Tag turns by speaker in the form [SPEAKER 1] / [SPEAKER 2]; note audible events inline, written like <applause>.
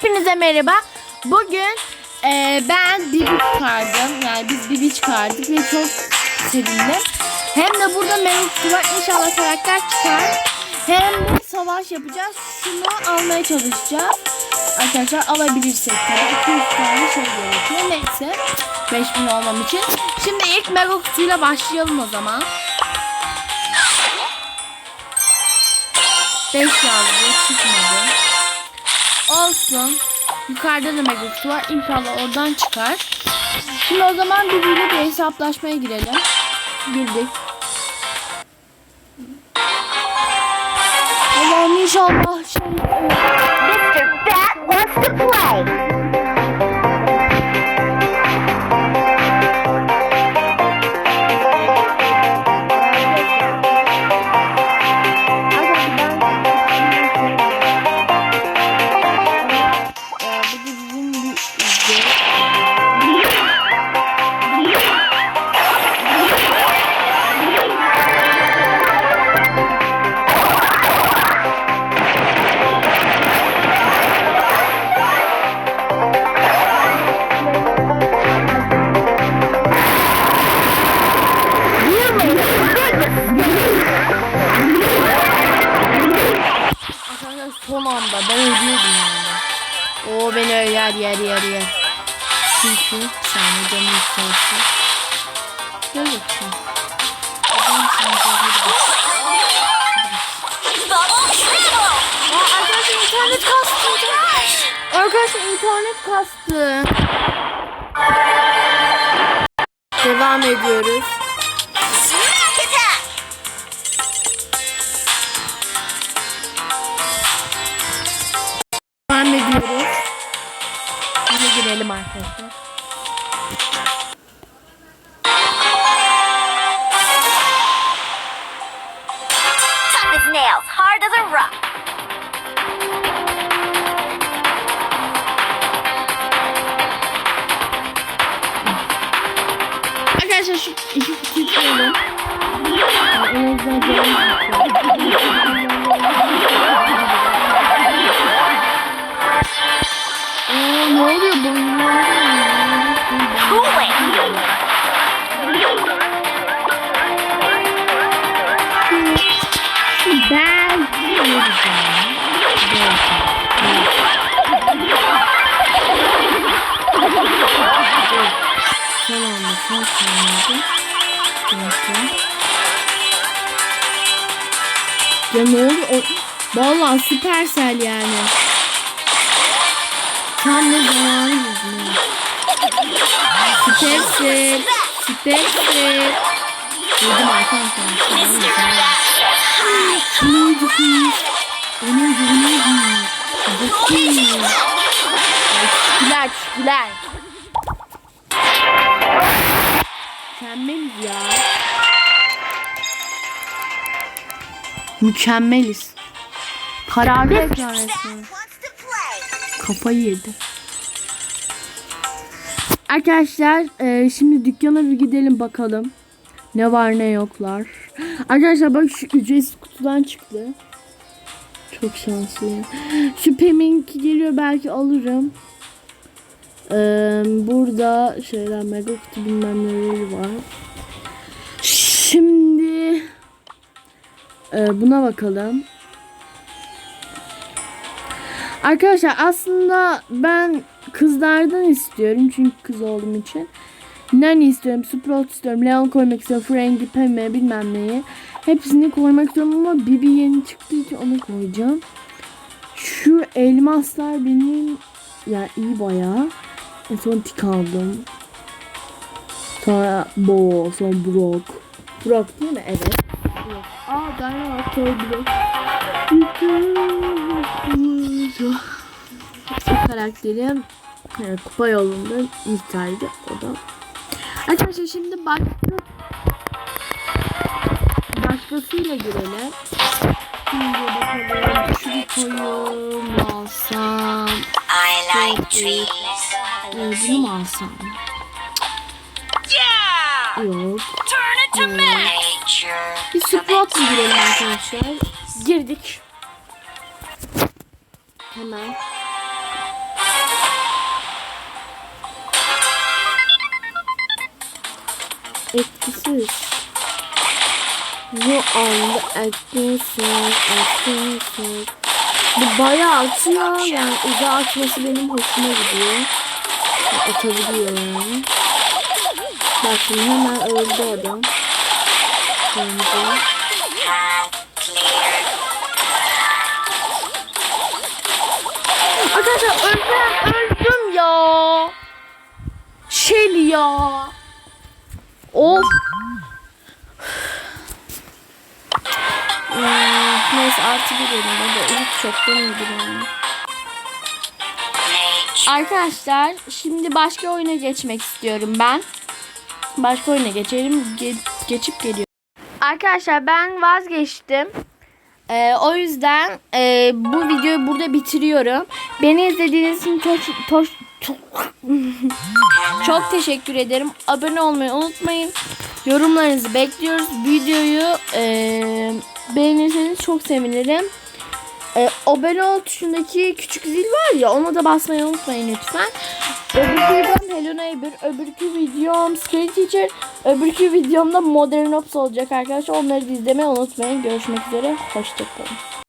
[SPEAKER 1] Hepinize merhaba. Bugün e, ben Bibi çıkardım. Yani biz Bibi çıkardık ve çok sevindim. Hem de burada Merusu var. İnşallah karakter çıkar. Hem de savaş yapacağız. Şunu almaya çalışacağız. Arkadaşlar alabilirsek tabii 200 tane şey gerekiyor. Neyse. 5000 olmam için. Şimdi ilk mega kutuyla başlayalım o zaman. 5 yazdı çıkmadı. Olsun. Yukarıda da mega kutu var. İnşallah oradan çıkar. Şimdi o zaman birbiriyle bir hesaplaşmaya girelim. Girdik. Allah'ım inşallah. Şey,
[SPEAKER 2] Mr. Fat wants to play.
[SPEAKER 1] Anda ben ölüyordum yani. O beni yer yer yer yer. Çünkü bir saniye canım yükselsin. Gel bakayım. Adam sana arkadaşlar internet kastı. Arkadaşlar internet kastı. Devam ediyoruz. Girelim arkadaşlar.
[SPEAKER 2] Nails, hard as a rock.
[SPEAKER 1] Arkadaşlar şu iki kutuyu koyalım. En azından Son anda son saniyede. Neyse. Ya ne oldu? O... Vallahi süpersel yani. Tam ne zamanı yüzüne. Süpersel. Süpersel. Dedim arkadaşlar. Neydi kız? O neydi? O neydi? Bakayım. Mükemmeliz ya. Mükemmeliz. Kararlı
[SPEAKER 2] play.
[SPEAKER 1] Kafayı yedi. Arkadaşlar e, şimdi dükkana bir gidelim bakalım. Ne var ne yoklar. Arkadaşlar bak şu ücretsiz kutudan çıktı. Çok şanslıyım. Şu Pem'inki geliyor belki alırım. Ee, burada şeyler mega kutu bilmem neleri var. Şimdi e, buna bakalım. Arkadaşlar aslında ben kızlardan istiyorum çünkü kız olduğum için. Nani istiyorum, Sprout istiyorum, Leon koymak istiyorum, Frankie, Pemme bilmem neyi. Hepsini koymak istiyorum ama Bibi yeni çıktığı için onu koyacağım. Şu elmaslar benim ya iyi bayağı. En son tik aldım. Sonra Bo, sonra Brock. Brock değil mi? Evet. Brock. Aa Dynamite Brock. Bu karakterim e, kupa yolunda miktardı o da. Arkadaşlar şimdi başka başkasıyla girelim. Şimdi bakalım şu koyu alsam?
[SPEAKER 2] I
[SPEAKER 1] like
[SPEAKER 2] trees.
[SPEAKER 1] Ee, bunu mu alsam?
[SPEAKER 2] Yeah.
[SPEAKER 1] Yok.
[SPEAKER 2] Turn it to ee, me.
[SPEAKER 1] Bir squat mı girelim arkadaşlar? Girdik. Hemen. Etkisiz. Bu anda etkisiz, etkisiz. Bu bayağı atıyor. Yani uzağa atması benim hoşuma gidiyor. Atabiliyor yani. Bak şimdi hemen öldü adam. Bence. Arkadaşlar öldüm, öldüm ya. Şeli ya. Of. Neyse artı bir elimde de ilk çoktan iyidir. Arkadaşlar şimdi başka oyuna geçmek istiyorum ben. Başka oyuna geçelim. Ge- geçip geliyorum. Arkadaşlar ben vazgeçtim. Ee, o yüzden e, bu videoyu burada bitiriyorum. Beni izlediğiniz için çok çok çok, <laughs> çok teşekkür ederim. Abone olmayı unutmayın. Yorumlarınızı bekliyoruz. Videoyu e, beğenirseniz çok sevinirim. E, abone ol tuşundaki küçük zil var ya ona da basmayı unutmayın lütfen. Öbürkü videom Hello Neighbor, öbürkü videom Screen Teacher, öbürkü videomda Modern Ops olacak arkadaşlar. Onları da izlemeyi unutmayın. Görüşmek üzere. Hoşçakalın.